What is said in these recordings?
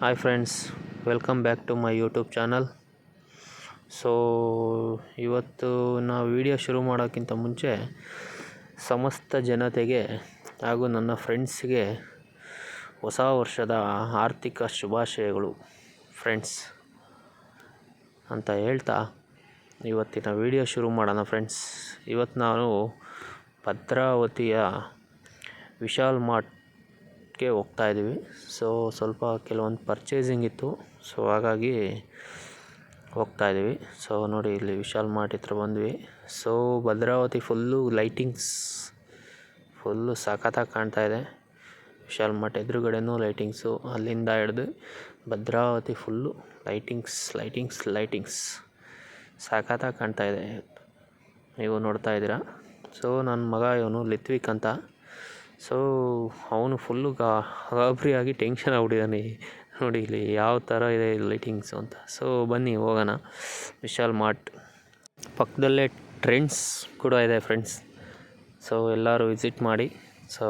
Hi friends welcome back to my YouTube channel so ಇವತ್ತು ನಾವು video ಶುರು ಮಾಡೋಕ್ಕಿಂತ ಮುಂಚೆ ಸಮಸ್ತ ಜನತೆಗೆ ಹಾಗೂ ನನ್ನ ಫ್ರೆಂಡ್ಸ್ಗೆ ಹೊಸ ವರ್ಷದ ಆರ್ಥಿಕ ಶುಭಾಶಯಗಳು ಫ್ರೆಂಡ್ಸ್ ಅಂತ ಹೇಳ್ತಾ ಇವತ್ತಿನ ವಿಡಿಯೋ ಶುರು ಮಾಡೋಣ ಫ್ರೆಂಡ್ಸ್ ಇವತ್ತು ನಾನು ಭದ್ರಾವತಿಯ ವಿಶಾಲ್ ಮಾರ್ಟ್ಗೆ ಹೋಗ್ತಾ ಇದ್ದೀವಿ. ಸೊ ಸ್ವಲ್ಪ ಕೆಲವೊಂದು ಪರ್ಚೇಸಿಂಗ್ ಇತ್ತು. ಸೊ ಹಾಗಾಗಿ ಹೋಗ್ತಾ ಇದ್ದೀವಿ. ಸೊ ನೋಡಿ, ಇಲ್ಲಿ ವಿಶಾಲ್ ಮಾರ್ಟ್ ಹತ್ರ ಬಂದ್ವಿ. So Bhadravati full lightings full ಸಖತ್ತಾಗಿ ಕಾಣ್ತಾ ಇದೆ. ವಿಶಾಲ್ ಮಾರ್ಟ್ ಎದುರುಗಡೆನೂ ಲೈಟಿಂಗ್ಸು ಅಲ್ಲಿಂದ ಹಿಡ್ದು Bhadravati full lightings lightings lightings ಸಖತ್ತಾಗಿ ಕಾಣ್ತಾ ಇದೆ. ನೀವು ನೋಡ್ತಾ ಇದ್ದೀರಾ? ಸೊ ನನ್ನ ಮಗ ಇವನು ಲಿತ್ವಿಕ್ ಅಂತ. ಸೊ ಅವನು ಫುಲ್ಲು ಗಾಬರಿಯಾಗಿ ಟೆನ್ಷನ್ ಆಗ್ಬಿಟ್ಟಿದ್ದಾನೆ ನೋಡಿ ಇಲ್ಲಿ ಯಾವ ಥರ ಇದೆ ಲೈಟಿಂಗ್ಸು ಅಂತ. ಸೊ ಬನ್ನಿ, ಹೋಗೋಣ. ವಿಶಾಲ್ ಮಾರ್ಟ್. ಪಕ್ಕದಲ್ಲೇ ಟ್ರೆಂಡ್ಸ್ ಕೂಡ ಇದೆ ಫ್ರೆಂಡ್ಸ್ ಸೊ ಎಲ್ಲರೂ ವಿಸಿಟ್ ಮಾಡಿ. ಸೊ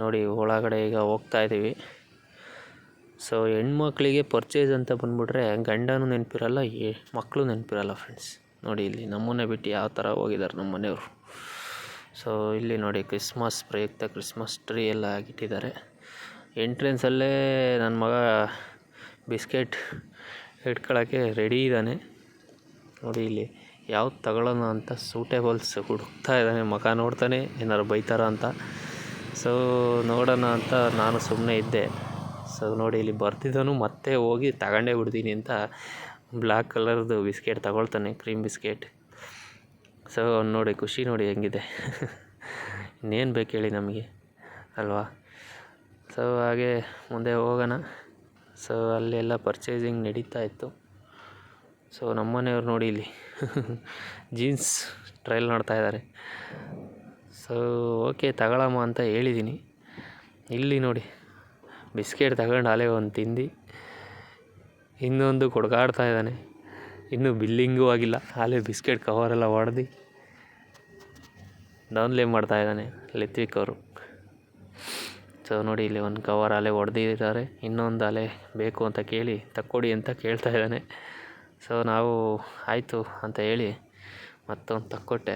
ನೋಡಿ ಒಳಗಡೆ ಈಗ ಹೋಗ್ತಾ ಇದ್ದೀವಿ. ಸೊ ಹೆಣ್ಮಕ್ಳಿಗೆ ಪರ್ಚೇಸ್ ಅಂತ ಬಂದುಬಿಟ್ರೆ ಗಂಡನೂ ನೆನಪಿರಲ್ಲ ಮಕ್ಕಳು ನೆನಪಿರಲ್ಲ ಫ್ರೆಂಡ್ಸ್ ನೋಡಿ ಇಲ್ಲಿ ನಮ್ಮನ್ನೇ ಬಿಟ್ಟು ಯಾವ ಥರ ಹೋಗಿದ್ದಾರೆ ನಮ್ಮ ಮನೆಯವರು ಸೊ ಇಲ್ಲಿ ನೋಡಿ ಕ್ರಿಸ್ಮಸ್ ಪ್ರಯುಕ್ತ ಕ್ರಿಸ್ಮಸ್ ಟ್ರೀ ಎಲ್ಲ ಆಗಿಟ್ಟಿದ್ದಾರೆ ಎಂಟ್ರೆನ್ಸಲ್ಲೇ ನನ್ನ ಮಗ ಬಿಸ್ಕೆಟ್ ಇಟ್ಕೊಳ್ಳೋಕ್ಕೆ ರೆಡಿ ಇದ್ದಾನೆ. ನೋಡಿ ಇಲ್ಲಿ ಯಾವ್ದು ತಗೊಳ್ಳೋಣ ಅಂತ ಸೂಟೇಬಲ್ಸ್ ಹುಡುಕ್ತಾ ಇದ್ದಾನೆ. ಮಗ ನೋಡ್ತಾನೆ ಏನಾರು ಬೈತಾರ ಅಂತ. ಸೊ ನೋಡೋಣ ಅಂತ ನಾನು ಸುಮ್ಮನೆ ಇದ್ದೆ. ಸೊ ನೋಡಿ ಇಲ್ಲಿ ಬರ್ತಿದ್ದಾನು, ಮತ್ತೆ ಹೋಗಿ ತಗೊಂಡೇ ಬಿಡ್ತೀನಿ ಅಂತ ಬ್ಲ್ಯಾಕ್ ಕಲರ್ದು ಬಿಸ್ಕೆಟ್ ತಗೊಳ್ತಾನೆ ಕ್ರೀಮ್ ಬಿಸ್ಕೆಟ್. ಸೊ ನೋಡಿ, ಖುಷಿ ನೋಡಿ ಹೆಂಗಿದೆ. ಇನ್ನೇನು ಬೇಕು ಹೇಳಿ ನಮಗೆ, ಅಲ್ವಾ? ಸೊ ಹಾಗೆ ಮುಂದೆ ಹೋಗೋಣ. ಸೊ ಅಲ್ಲೆಲ್ಲ ಪರ್ಚೇಸಿಂಗ್ ನಡೀತಾ ಇತ್ತು. ಸೊ ನಮ್ಮನೆಯವ್ರು ನೋಡಿ ಇಲ್ಲಿ ಜೀನ್ಸ್ ಟ್ರಯಲ್ ನೋಡ್ತಾ ಇದ್ದಾರೆ. ಸೊ ಓಕೆ ತಗೊಳಮ್ಮ ಅಂತ ಹೇಳಿದ್ದೀನಿ ಇಲ್ಲಿ ನೋಡಿ, ಬಿಸ್ಕೆಟ್ ತಗೊಂಡು ಅಲೆ ಒಂದು ತಿಂದು ಇನ್ನೊಂದು ಕೊಡ್ಕಾಡ್ತಾ ಇದ್ದಾನೆ. ಇನ್ನೂ ಬಿಲ್ಲಿಂಗೂ ಆಗಿಲ್ಲ. ಅಲ್ಲೇ ಬಿಸ್ಕೆಟ್ ಕವರೆಲ್ಲ ಹೊಡೆದು ಡೌನ್ಲೇ ಮಾಡ್ತಾ ಇದ್ದಾನೆ ಲಿತ್ವಿಕ್ ಅವರು. ಸೊ ನೋಡಿ ಇಲ್ಲಿ ಒಂದು ಕವರ್ ಅಲೆ ಹೊಡೆದಿದ್ದಾರೆ ಇನ್ನೊಂದು ಅಲೆ ಬೇಕು ಅಂತ ಕೇಳಿ ತಕ್ಕೊಡಿ ಅಂತ ಕೇಳ್ತಾ ಇದ್ದಾನೆ. ಸೊ ನಾವು ಆಯಿತು ಅಂತ ಹೇಳಿ ಮತ್ತೊಂದು ತಕ್ಕೊಟ್ಟೆ.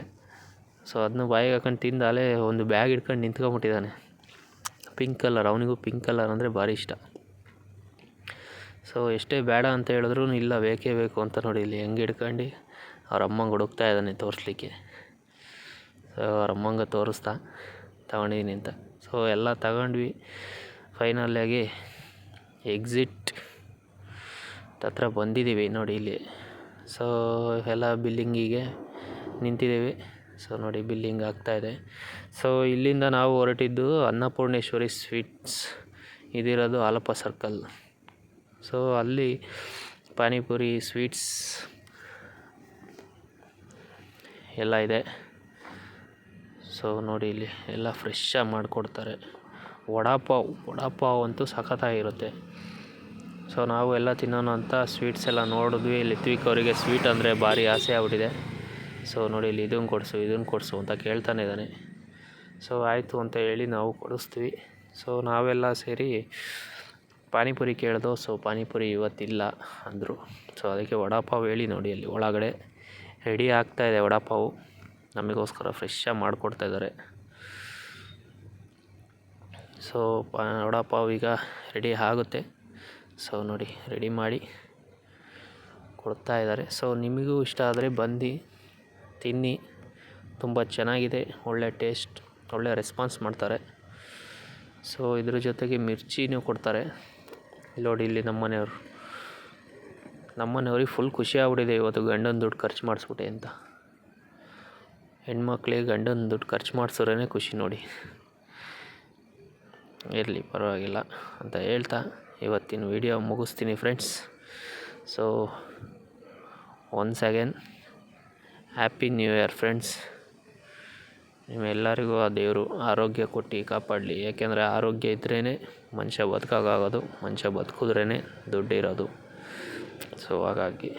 ಸೊ ಅದನ್ನು ಬಾಯಿಗೆ ಹಾಕೊಂಡು ತಿಂದ ಅಲೆ ಒಂದು ಬ್ಯಾಗ್ ಹಿಡ್ಕೊಂಡು ನಿಂತ್ಕೊಂಬಿಟ್ಟಿದ್ದಾನೆ ಪಿಂಕ್ ಕಲರ್ ಅವನಿಗೂ ಪಿಂಕ್ ಕಲರ್ ಅಂದರೆ ಭಾರಿ ಇಷ್ಟ. ಸೊ ಎಷ್ಟೇ ಬೇಡ ಅಂತ ಹೇಳಿದ್ರೂ ಇಲ್ಲ, ಬೇಕೇ ಬೇಕು ಅಂತ ನೋಡಿ ಇಲ್ಲಿ ಹೆಂಗೆ ಹಿಡ್ಕೊಂಡು. ಅವ್ರ ಅಮ್ಮಂಗೆ ಹುಡುಕ್ತಾ ಇದ್ದಾನೆ ತೋರಿಸ್ಲಿಕ್ಕೆ. ಸೊ ಅವ್ರ ಅಮ್ಮಂಗೆ ತೋರಿಸ್ತಾ ತಗೊಂಡಿದ್ದೀನಿ ಅಂತ. ಸೊ ಎಲ್ಲ ತಗೊಂಡ್ವಿ. ಫೈನಲ್ಲಾಗಿ ಎಕ್ಸಿಟ್ ಹತ್ರ ಬಂದಿದ್ದೀವಿ ನೋಡಿ ಇಲ್ಲಿ. ಸೊ ಎಲ್ಲ ಬಿಲ್ಲಿಂಗಿಗೆ ನಿಂತಿದ್ದೀವಿ ಸೊ ನೋಡಿ ಬಿಲ್ಲಿಂಗ್ ಆಗ್ತಾಯಿದೆ ಸೊ ಇಲ್ಲಿಂದ ನಾವು ಹೊರಟಿದ್ದು ಅನ್ನಪೂರ್ಣೇಶ್ವರಿ ಸ್ವೀಟ್ಸ್. ಇದಿರೋದು ಆಲಪ್ಪ ಸರ್ಕಲ್. ಸೊ ಅಲ್ಲಿ ಪಾನಿಪುರಿ ಸ್ವೀಟ್ಸ್ ಎಲ್ಲ ಇದೆ. ಸೊ ನೋಡಿ ಇಲ್ಲಿ ಎಲ್ಲ ಫ್ರೆಶ್ಶಾಗಿ ಮಾಡಿಕೊಡ್ತಾರೆ. ವಡಾಪಾವ್ ವಡಾಪಾವ್ ಅಂತೂ ಸಖತ್ತಾಗಿರುತ್ತೆ ಸೊ ನಾವು ಎಲ್ಲ ತಿನ್ನೋಣ ಅಂತ ಸ್ವೀಟ್ಸ್ ಎಲ್ಲ ನೋಡಿದ್ವಿ. ಲಿತ್ವಿಕ್ ಅವರಿಗೆ ಸ್ವೀಟ್ ಅಂದರೆ ಭಾರಿ ಆಸೆ ಆಗ್ಬಿಟ್ಟಿದೆ. ಸೊ ನೋಡಿ ಇಲ್ಲಿ ಇದನ್ನು ಕೊಡಿಸು ಇದನ್ನು ಕೊಡಿಸು ಅಂತ ಕೇಳ್ತಾನೆ ಇದ್ದಾನೆ. ಸೊ ಆಯಿತು ಅಂತ ಹೇಳಿ ನಾವು ಕೊಡಿಸ್ತೀವಿ. ಸೊ ನಾವೆಲ್ಲ ಸೇರಿ ಪಾನಿಪುರಿ ಕೇಳಿದೋ, ಸೊ ಪಾನಿಪುರಿ ಇವತ್ತಿಲ್ಲ ಅಂದರು. ಸೊ ಅದಕ್ಕೆ ವಡಾಪಾವ್ ಹೇಳಿ ನೋಡಿ ಅಲ್ಲಿ ಒಳಗಡೆ. ರೆಡಿ ಆಗ್ತಾಯಿದೆ ವಡಾಪಾವು. ನಮಗೋಸ್ಕರ ಫ್ರೆಶ್ಶಾಗಿ ಮಾಡಿಕೊಡ್ತಾ ಇದ್ದಾರೆ ಸೊ ಪಾ, ವಡಾಪಾವ್ ಈಗ ರೆಡಿ ಆಗುತ್ತೆ. ಸೊ ನೋಡಿ ರೆಡಿ ಮಾಡಿ ಕೊಡ್ತಾ ಇದ್ದಾರೆ ಸೊ ನಿಮಗೂ ಇಷ್ಟ ಆದರೆ ಬಂದು ತಿನ್ನಿ. ತುಂಬ ಚೆನ್ನಾಗಿದೆ, ಒಳ್ಳೆ ಟೇಸ್ಟ್ ಒಳ್ಳೆ ರೆಸ್ಪಾನ್ಸ್ ಮಾಡ್ತಾರೆ. ಸೊ ಇದ್ರ ಜೊತೆಗೆ ಮಿರ್ಚಿನೂ ಕೊಡ್ತಾರೆ. ನೋಡಿ, ಇಲ್ಲಿ ನಮ್ಮ ಮನೆಯವರು ನಮ್ಮ ಮನೆಯವ್ರಿಗೆ ಫುಲ್ ಖುಷಿ ಆಗ್ಬಿಟ್ಟಿದೆ ಇವತ್ತು ಗಂಡನ ದುಡ್ಡು ಖರ್ಚು ಮಾಡಿಸ್ಬಿಟ್ಟೆ ಅಂತ. ಹೆಣ್ಮಕ್ಳಿಗೆ ಗಂಡನ ದುಡ್ಡು ಖರ್ಚು ಮಾಡಿಸೋರೇ ಖುಷಿ ನೋಡಿ. ಇರಲಿ, ಪರವಾಗಿಲ್ಲ ಅಂತ ಹೇಳ್ತಾ ಇವತ್ತಿನ ವಿಡಿಯೋ ಮುಗಿಸ್ತೀನಿ friends so once again happy new year friends ನಿಮ್ಮೆಲ್ಲರಿಗೂ ಆ ದೇವರು ಆರೋಗ್ಯ ಕೊಟ್ಟು ಕಾಪಾಡಲಿ. ಏಕೆಂದರೆ ಆರೋಗ್ಯ ಇದ್ರೇ ಮನುಷ್ಯ ಬದುಕೋಕ್ಕಾಗೋದು ಮನುಷ್ಯ ಬದುಕಿದ್ರೇ ದುಡ್ಡಿರೋದು. ಸೊ ಹಾಗಾಗಿ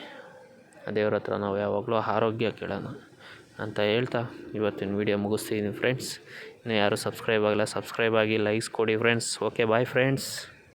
ದೇವ್ರ ಹತ್ರ ನಾವು ಯಾವಾಗಲೂ ಆರೋಗ್ಯ ಕೇಳೋಣ ಅಂತ ಹೇಳ್ತಾ ಇವತ್ತಿನ ವೀಡಿಯೋ ಮುಗಿಸ್ತೀನಿ ಫ್ರೆಂಡ್ಸ್ ಇನ್ನು ಯಾರು ಸಬ್ಸ್ಕ್ರೈಬ್ ಆಗಿಲ್ಲ ಸಬ್ಸ್ಕ್ರೈಬ್ ಆಗಿ ಲೈಕ್ಸ್ ಕೊಡಿ ಫ್ರೆಂಡ್ಸ್ ಓಕೆ ಬಾಯ್ ಫ್ರೆಂಡ್ಸ್